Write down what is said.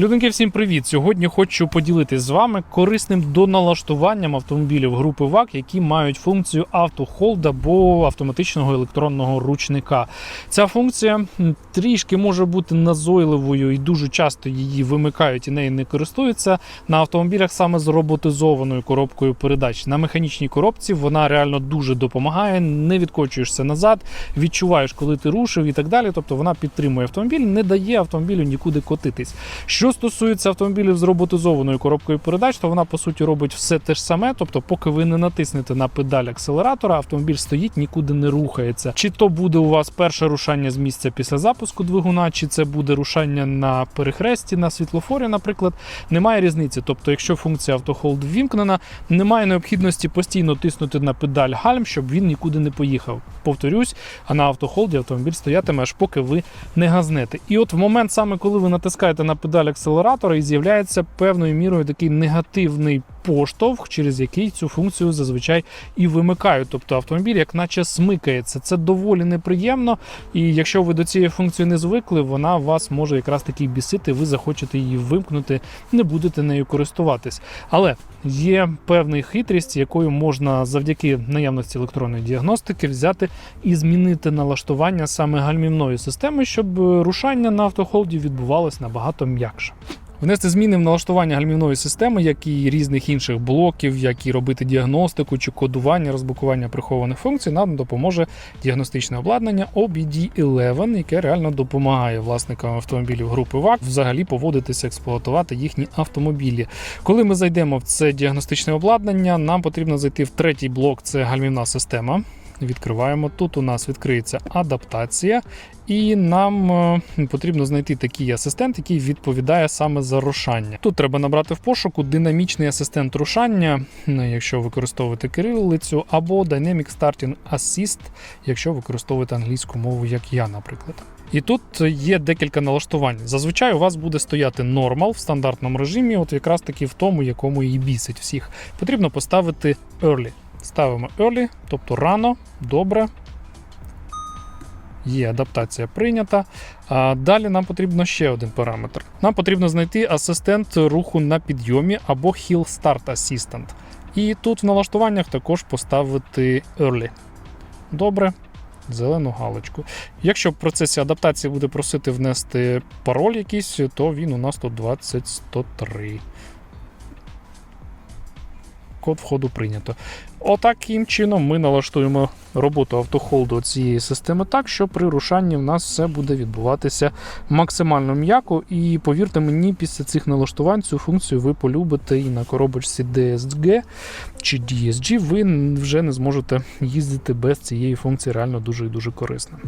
Людинки, всім привіт! Сьогодні хочу поділитися з вами корисним доналаштуванням автомобілів групи ВАК, які мають функцію автохолд або автоматичного електронного ручника. Ця функція трішки може бути назойливою і дуже часто її вимикають і нею не користуються на автомобілях саме з роботизованою коробкою передач. На механічній коробці вона реально дуже допомагає, не відкочуєшся назад, відчуваєш, коли ти рушив і так далі. Тобто вона підтримує автомобіль, не дає автомобілю нікуди котитись. Що стосується автомобілів з роботизованою коробкою передач, то вона по суті робить все те ж саме. Тобто, поки ви не натиснете на педаль акселератора, автомобіль стоїть, нікуди не рухається. Чи то буде у вас перше рушання з місця після запуску двигуна, чи це буде рушання на перехресті, на світлофорі, наприклад, немає різниці. Тобто, якщо функція автохолд ввімкнена, немає необхідності постійно тиснути на педаль гальм, щоб він нікуди не поїхав. Повторюсь, а на автохолді автомобіль стоятиме аж поки ви не газнете. І от в момент, саме коли ви натискаєте на педаль акселератора, і з'являється певною мірою такий негативний поштовх, через який цю функцію зазвичай і вимикають. Тобто автомобіль, як наче смикається. Це доволі неприємно. І якщо ви до цієї функції не звикли, вона вас може якраз таки бісити. Ви захочете її вимкнути, не будете нею користуватись. Але є певна хитрість, якою можна завдяки наявності електронної діагностики взяти і змінити налаштування саме гальмівної системи, щоб е, рушання на автохолді відбувалось набагато м'якше. Внести зміни в налаштування гальмівної системи, як і різних інших блоків, як і робити діагностику чи кодування, розблокування прихованих функцій, нам допоможе діагностичне обладнання OBD11, яке реально допомагає власникам автомобілів групи ВАК взагалі поводитися, експлуатувати їхні автомобілі. Коли ми зайдемо в це діагностичне обладнання, нам потрібно зайти в третій блок це гальмівна система. Відкриваємо тут. У нас відкриється адаптація, і нам е, потрібно знайти такий асистент, який відповідає саме за рушання. Тут треба набрати в пошуку динамічний асистент рушання, ну, якщо використовуєте кирилицю, або Dynamic Starting Assist, якщо використовуєте англійську мову, як я, наприклад. І тут є декілька налаштувань. Зазвичай у вас буде стояти нормал в стандартному режимі, от якраз таки в тому, якому і бісить всіх. Потрібно поставити early. Ставимо early, тобто рано, добре. Є адаптація прийнята. А далі нам потрібно ще один параметр. Нам потрібно знайти асистент руху на підйомі або Hill Start Assistant. І тут в налаштуваннях також поставити early. Добре. Зелену галочку. Якщо в процесі адаптації буде просити внести пароль якийсь, то він у нас тут 20103. Код входу прийнято. Отаким чином ми налаштуємо роботу автохолду цієї системи так, що при рушанні в нас все буде відбуватися максимально м'яко. І повірте мені, після цих налаштувань цю функцію ви полюбите і на коробочці DSG чи DSG ви вже не зможете їздити без цієї функції. Реально дуже і дуже корисно.